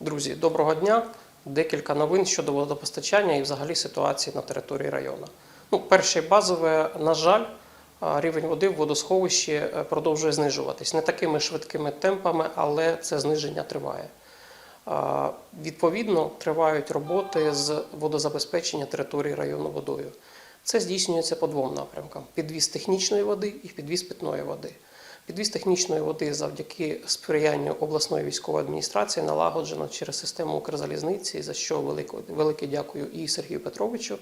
Друзі, доброго дня. Декілька новин щодо водопостачання і взагалі ситуації на території району. Ну, перше базове, на жаль, рівень води в водосховищі е, продовжує знижуватись не такими швидкими темпами, але це зниження триває. Відповідно, тривають роботи з водозабезпечення території району водою. Це здійснюється по двом напрямкам: підвіз технічної води і підвіз питної води. Підвіз технічної води завдяки сприянню обласної військової адміністрації налагоджено через систему Укрзалізниці, за що велике, велике дякую і Сергію Петровичу,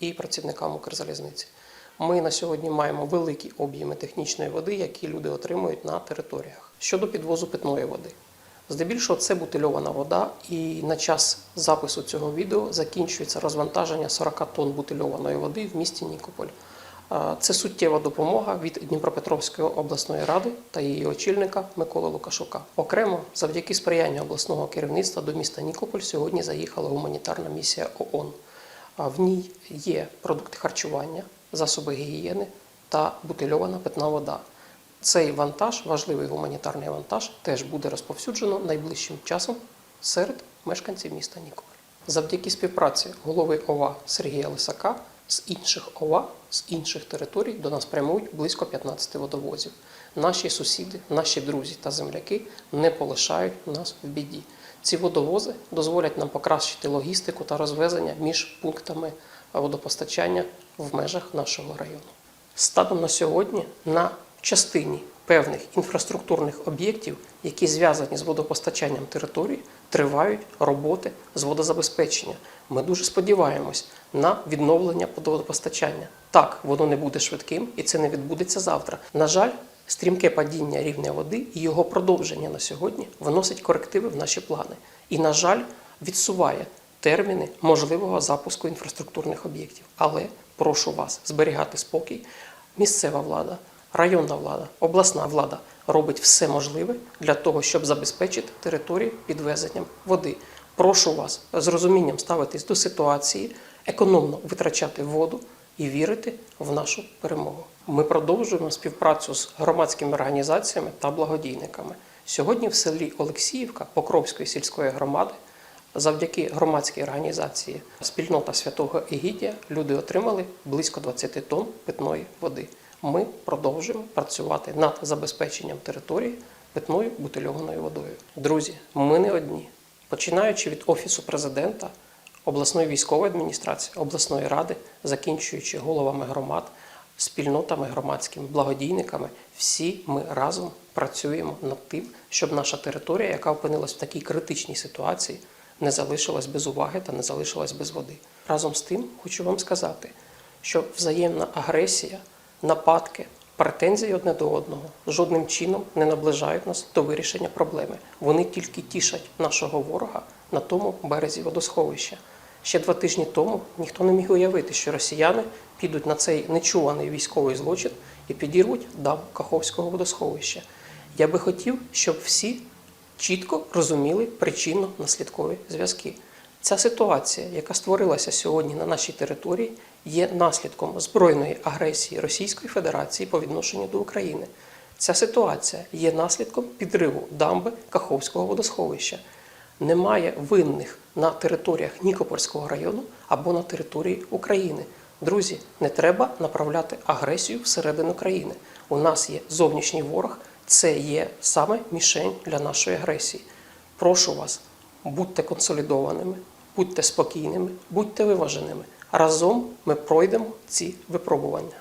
і працівникам Укрзалізниці. Ми на сьогодні маємо великі об'єми технічної води, які люди отримують на територіях. Щодо підвозу питної води. Здебільшого це бутильована вода, і на час запису цього відео закінчується розвантаження 40 тонн бутильованої води в місті Нікополь. Це суттєва допомога від Дніпропетровської обласної ради та її очільника Миколи Лукашука. Окремо, завдяки сприянню обласного керівництва до міста Нікополь сьогодні заїхала гуманітарна місія ООН. В ній є продукти харчування, засоби гігієни та бутильована питна вода. Цей вантаж, важливий гуманітарний вантаж, теж буде розповсюджено найближчим часом серед мешканців міста Нікополь. Завдяки співпраці голови ОВА Сергія Лисака з інших ОВА, з інших територій до нас прямують близько 15 водовозів. Наші сусіди, наші друзі та земляки не полишають нас в біді. Ці водовози дозволять нам покращити логістику та розвезення між пунктами водопостачання в межах нашого району. Станом на сьогодні на частині певних інфраструктурних об'єктів, які зв'язані з водопостачанням території, тривають роботи з водозабезпечення. Ми дуже сподіваємось на відновлення водопостачання. Так, воно не буде швидким і це не відбудеться завтра. На жаль, стрімке падіння рівня води і його продовження на сьогодні вносить корективи в наші плани. І, на жаль, відсуває терміни можливого запуску інфраструктурних об'єктів. Але прошу вас зберігати спокій. Місцева влада, районна влада, обласна влада робить все можливе для того, щоб забезпечити території підвезенням води. Прошу вас з розумінням ставитись до ситуації, економно витрачати воду і вірити в нашу перемогу. Ми продовжуємо співпрацю з громадськими організаціями та благодійниками. Сьогодні в селі Олексіївка Покровської сільської громади Завдяки громадській організації Спільнота святого Егідія люди отримали близько 20 тонн питної води. Ми продовжуємо працювати над забезпеченням території питною бутильованою водою. Друзі, ми не одні. Починаючи від Офісу президента, обласної військової адміністрації, обласної ради, закінчуючи головами громад, спільнотами громадськими, благодійниками, всі ми разом працюємо над тим, щоб наша територія, яка опинилась в такій критичній ситуації, не залишилась без уваги та не залишилась без води. Разом з тим, хочу вам сказати, що взаємна агресія, нападки, претензії одне до одного жодним чином не наближають нас до вирішення проблеми. Вони тільки тішать нашого ворога на тому березі водосховища. Ще два тижні тому ніхто не міг уявити, що росіяни підуть на цей нечуваний військовий злочин і підірвуть дам Каховського водосховища. Я би хотів, щоб всі чітко розуміли причинно-наслідкові зв'язки. Ця ситуація, яка створилася сьогодні на нашій території, є наслідком збройної агресії Російської Федерації по відношенню до України. Ця ситуація є наслідком підриву дамби Каховського водосховища. Немає винних на територіях Нікопольського району або на території України. Друзі, не треба направляти агресію всередину країни. У нас є зовнішній ворог, це є саме мішень для нашої агресії. Прошу вас, будьте консолідованими, будьте спокійними, будьте виваженими. Разом ми пройдемо ці випробування.